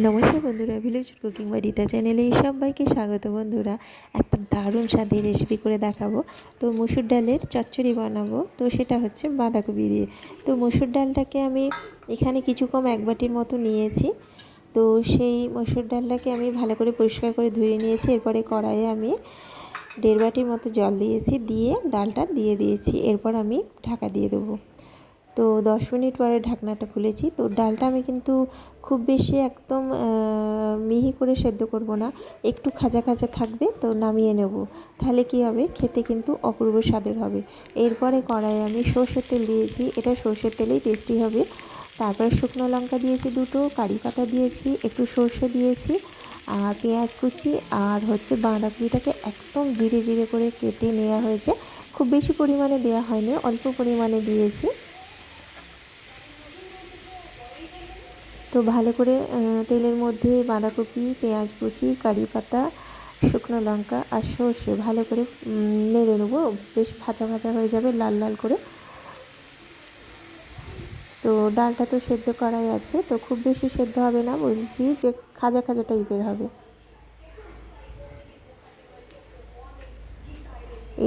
নমস্কার বন্ধুরা village cooking বা রীতা চ্যানেলে সবাইকে স্বাগত বন্ধুরা। একটা দারুণ স্বাদের রেসিপি করে দেখাবো। তো মসুর ডালের চচ্চড়ি বানাবো। তো সেটা হচ্ছে বাঁধাকপি দিয়ে। তো মসুর ডালটাকে আমি এখানে কিছু কম এক বাটির মতো নিয়েছি। তো সেই মসুর ডালটাকে আমি ভালো করে পরিষ্কার করে ধুয়ে নিয়েছি। এরপরে কড়াইয়ে আমি দেড় বাটির মতো জল দিয়েছি। দিয়ে ডালটা দিয়ে দিয়েছি। এরপর আমি ঢাকা দিয়ে দেবো। তো দশ মিনিট পরে ঢাকনাটা খুলেছি। তো ডালটা আমি কিন্তু খুব বেশি একদম মিহি করে সেদ্ধ করব না। একটু খাজা খাজা থাকবে, তো নামিয়ে নেব। তাহলে কি হবে? খেতে কিন্তু অপূর্ব স্বাদের হবে। এরপরে কড়াইয়ে আমি সর্ষের তেল দিয়েছি। এটা সর্ষের তেলেই টেস্টি হবে। তারপরে শুকনো লঙ্কা দিয়েছি দুটো, কারি পাতা দিয়েছি, একটু সর্ষে দিয়েছি, আর পেঁয়াজ কুচি, আর হচ্ছে বাঁধাকপিটাকে একদম জিরে জিরে করে কেটে নেওয়া হয়েছে। খুব বেশি পরিমাণে দেওয়া হয়নি, অল্প পরিমাণে দিয়েছি। তো ভালো করে তেলের মধ্যে বাঁধাকপি, পেঁয়াজ কুচি, কারি পাতা, শুকনো লঙ্কা আর সর্ষে ভালো করে নেড়ে নেব। বেশ ভাজা ভাজা হয়ে যাবে, লাল লাল করে। তো ডালটা তো সেদ্ধ করাই আছে, তো খুব বেশি সেদ্ধ হবে না, বলছি যে খাজা খাজা টাইপের হবে।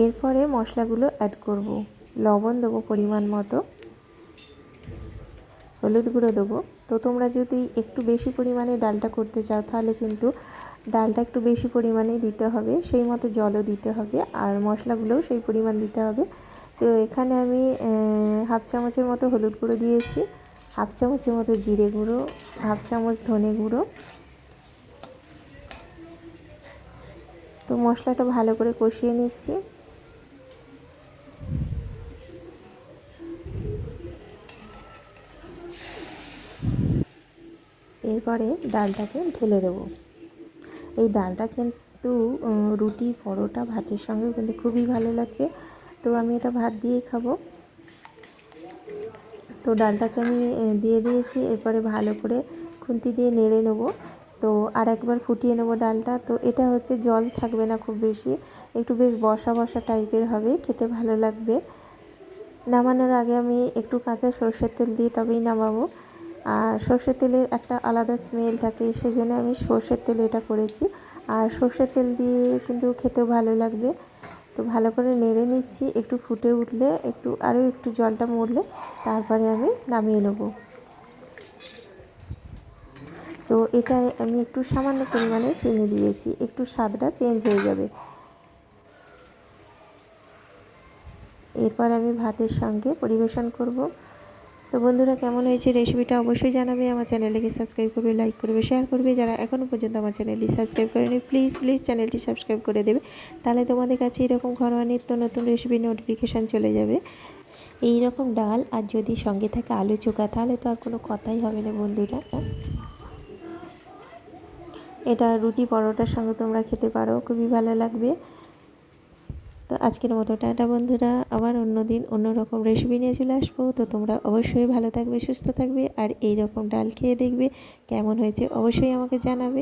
এরপরে মশলাগুলো অ্যাড করব। লবণ দেবো পরিমাণ মতো। হলুদ গুঁড়ো দেবো। তো তোমরা যদি একটু বেশি পরিমাণে ডালটা করতে চাও, তাহলে কিন্তু ডালটা একটু বেশি পরিমাণে দিতে হবে। সেই মতো জলও দিতে হবে আর মশলাগুলোও সেই পরিমাণ দিতে হবে। তো এখানে আমি হাফ চামচের মতো হলুদ গুঁড়ো দিয়েছি, হাফ চামচের মতো জিরে গুঁড়ো, হাফ চামচ ধনে গুঁড়ো। তো মশলাটা ভালো করে কষিয়ে নিচ্ছি। এরপরে ডালটাকে ঢেলে দেবো। এই ডালটা কিন্তু রুটি, পরোটা, ভাতের সঙ্গেও কিন্তু খুবই ভালো লাগবে। তো আমি এটা ভাত দিয়েই খাব। তো ডালটাকে আমি দিয়ে দিয়েছি। এরপরে ভালো করে খুন্তি দিয়ে নেড়ে নেব। তো আর একবার ফুটিয়ে নেব ডালটা। তো এটা হচ্ছে জল থাকবে না খুব বেশি। একটু বেশ বসা বসা টাইপের হবে। খেতে ভালো লাগবে। নামানোর আগে আমি একটু কাঁচা সর্ষের তেল দিয়ে তবেই নামাবো। আর সর্ষের তেলের একটা আলাদা স্মেল থাকে, সেজন্য আমি সর্ষের তেল এটা করেছি। আর সর্ষের তেল দিয়ে কিন্তু খেতেও ভালো লাগবে। তো ভালো করে নেড়ে নিচ্ছি, একটু ফুটে উঠলে, একটু আরও একটু জলটা মরলে তারপরে আমি নামিয়ে নেব। তো এটায় আমি একটু সামান্য পরিমাণে চিনি দিয়েছি, একটু স্বাদটা চেঞ্জ হয়ে যাবে। এরপর আমি ভাতের সঙ্গে পরিবেশন করব। তো বন্ধুরা, কেমন হয়েছে রেসিপিটা অবশ্যই জানাবে। আমার চ্যানেলটিকে সাবস্ক্রাইব করবে লাইক করবে শেয়ার করবে। যারা এখনও পর্যন্ত আমার চ্যানেলটি সাবস্ক্রাইব করেনি প্লিজ প্লিজ চ্যানেলটি সাবস্ক্রাইব করে দেবে। তাহলে তোমাদের কাছে এরকম ঘরোয়া নিত্য নতুন রেসিপি নোটিফিকেশান চলে যাবে। এই রকম ডাল আর যদি সঙ্গে থাকে আলু চোখা, তাহলে তো আর কোনো কথাই হবে না বন্ধুরা। এটা রুটি পরোটার সঙ্গে তোমরা খেতে পারো, খুবই ভালো লাগবে। তো আজকের মতো টাটা বন্ধুরা, আবার অন্য দিন অন্য রকম রেসিপি নিয়ে চলে আসব। তো তোমরা অবশ্যই ভালো থাকবে, সুস্থ থাকবে, আর এই রকম ডাল খেয়ে দেখবে কেমন হয়েছে অবশ্যই আমাকে জানাবে।